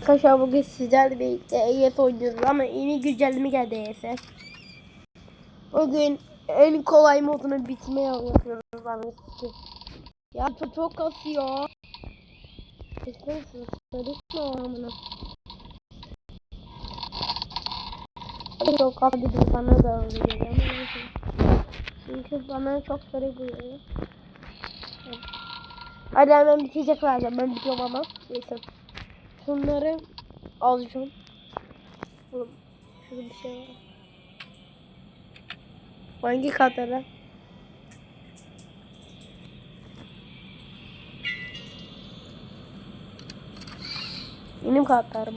Arkadaşlar bugün sizlerle birlikte EYS oynuyoruz ama yeni güncelleme geldi EYS'e. Bugün en kolay modunu bitmeye yapıyoruz anasını. Ya çok, çok kasıyor. Bekleyin söylesin anlamına. Çok kasıyor bana da öyle. Çünkü bana çok garip geliyor. Hadi hemen bitecek zaten ben bitiyorum ama neyse. Şunları alacağım. Oğlum şurada bir şey var. Hangi katlara? Benim katlarım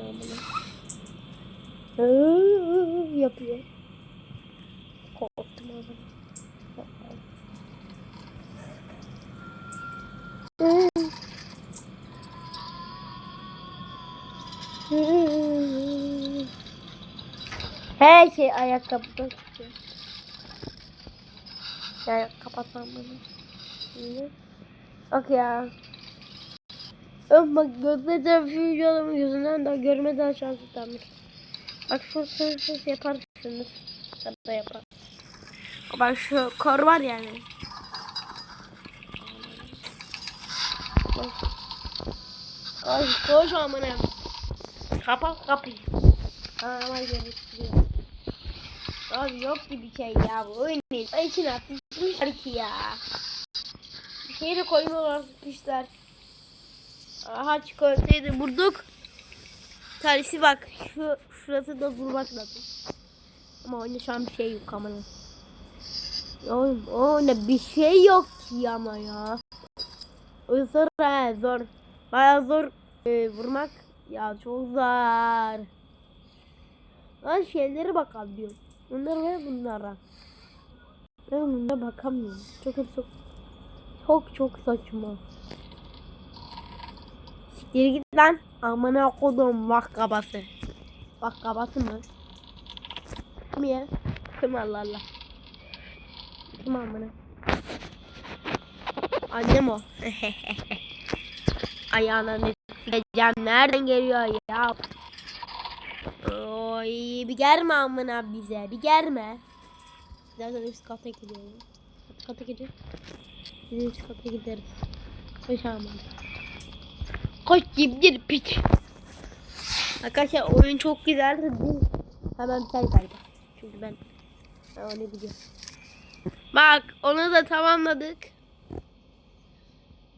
bunu. Yapıyor. Her şey ayakkabıda çıkıyor. Ya kapatmam bunu. Bak ya. Öf bak gözleri tarafı videolarımın yüzünden de görmeden şans tutanmış. Bak şu ses yaparsınız. Ya da yapar. Bak şu kor var yani. Bak. Ay koş amına. Kapat kapıyı. Ama gerektiriyor. Abi yok ki bir şey ya bu oyun değil. Ay içine atmışlar ki ya. Bir şey de koymuyorlar sıkmışlar. Aha çikolatayı vurduk. Tanesi bak şu şurası da vurmak lazım. Ama oyunda şu an bir şey yok ama. Oğlum oyunda bir şey yok ki ama ya. O zor zor. Baya zor e, vurmak. Ya çok zor. Ben şeylere bakabiliyorum. Bunlar ve bunlara. Ben bunlara bakamıyorum. Çok çok çok çok saçma. Siktir git lan. Amına kodum bak kabası. Bak kabası mı? Kim ya? Kim Allah Allah. Kim amına? Annem o. Ayağına ne sikeceğim. Nereden geliyor ya? Oy bir gelme amına bize. Bir gelme. Zaten üst kata gidiyorum. Üst kata gidiyor. Biz üst kata gideriz. Koş aman. Koş gibdir piç. Arkadaşlar oyun çok güzeldi. Hemen biter galiba. Çünkü ben, ben onu biliyorum. Bak onu da tamamladık.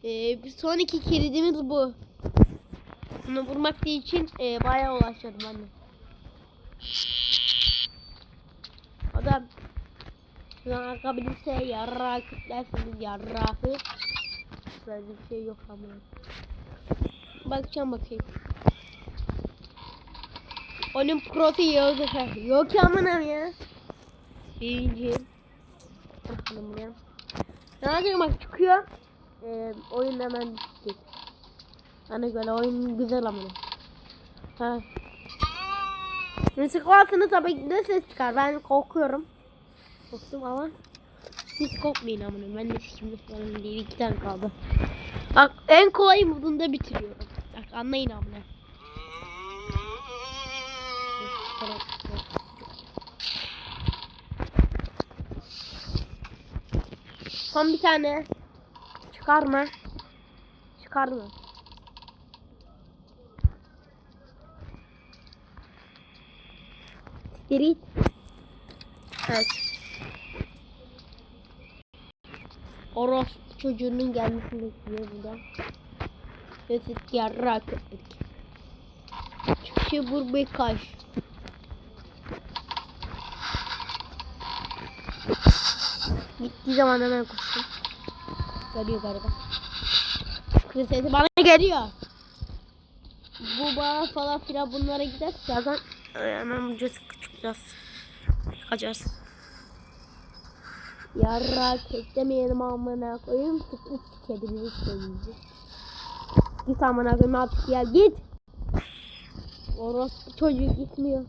Ee, son iki kilidimiz bu. Bunu vurmak için e, bayağı uğraşıyordum anne. Adam şuna akabilirse yarrağı kütlersiniz yarrağı. Böyle bir şey yok ama. Bakacağım bakayım. Onun profili yazıyor. Yok ya aman ya. Birinci. Bakalım ya. Ne yapacağım bak çıkıyor. Ee, oyun hemen. Hani böyle oyun güzel ama. Ha. Ne çıkarsanız tabii ki de ses çıkar. Ben korkuyorum. Korktum ama hiç korkmayın amına. Ben de şimdi falan değil. iki tane kaldı. Bak en kolay modunda bitiriyorum. Bak anlayın amına. Son bir tane. Çıkar mı? Spirit. Evet. Oros çocuğunun gelmesini bekliyor burada. Ötet yarrak ettik. Çıkışı vur bir kaş. Gittiği zaman hemen koştum. Geliyor galiba. Kız sesi bana geliyor. Bu bana falan filan bunlara gider. Zaten hemen ucuz çıkacağız. Çıkacağız. Yarrak demeyelim amına koyayım. Tıklı kedimizi söyleyeceğiz. Git amına koyayım artık ya git. Orospu çocuğu gitmiyor.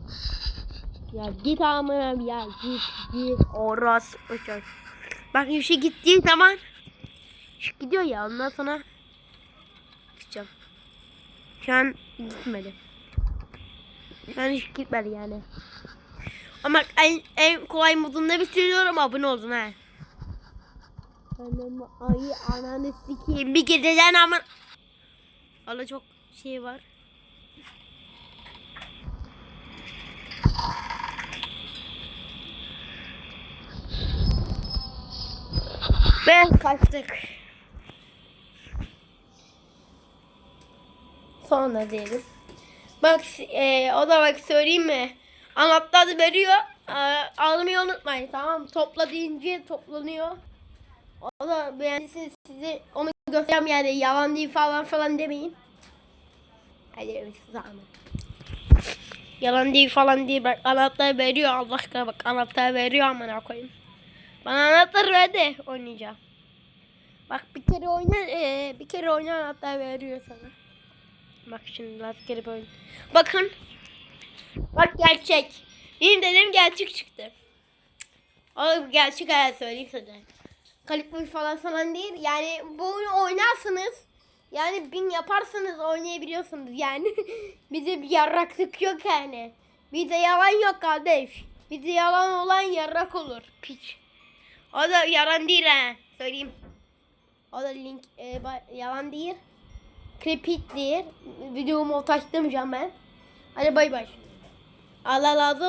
Ya git amına ya git git. Orospu çocuk. Bak bir şey gittiği zaman gidiyor ya ondan sonra gideceğim. Şu an gitmedi. Ben hiç gitmedi yani. Ama en, en kolay modunda bitiriyorum abone oldun ha. Anam ayı ananı sikeyim bir geceden ama. Allah çok şey var. Ve kaçtık. Sonra diyelim. Bak e, o da bak söyleyeyim mi? Anahtarı veriyor. E, almayı unutmayın tamam mı? Topla deyince toplanıyor. O da beğendiyseniz size onu göstereceğim yani yalan değil falan falan demeyin. Hadi zaman. Yalan değil falan diye bak anahtar veriyor Allah aşkına bak anahtar veriyor amına koyayım. Bana anahtar verdi oynayacağım. Bak bir kere oyna e, bir kere oyna anahtar veriyor sana. Bak şimdi rastgele böyle. Bakın. Bak gerçek. Benim dedem gerçek çıktı. O gerçek hayat söyleyeyim sana. Kalipli falan falan değil. Yani bu oyunu oynarsınız. Yani bin yaparsanız oynayabiliyorsunuz yani. Bize bir yarraklık yok yani. Bize yalan yok kardeş. Bize yalan olan yarrak olur. Piç. O da yalan değil ha. Söyleyeyim. O da link e, yalan değil. Krepit değil. Videomu taşlamayacağım ben. Hadi bay bay. Allah razı.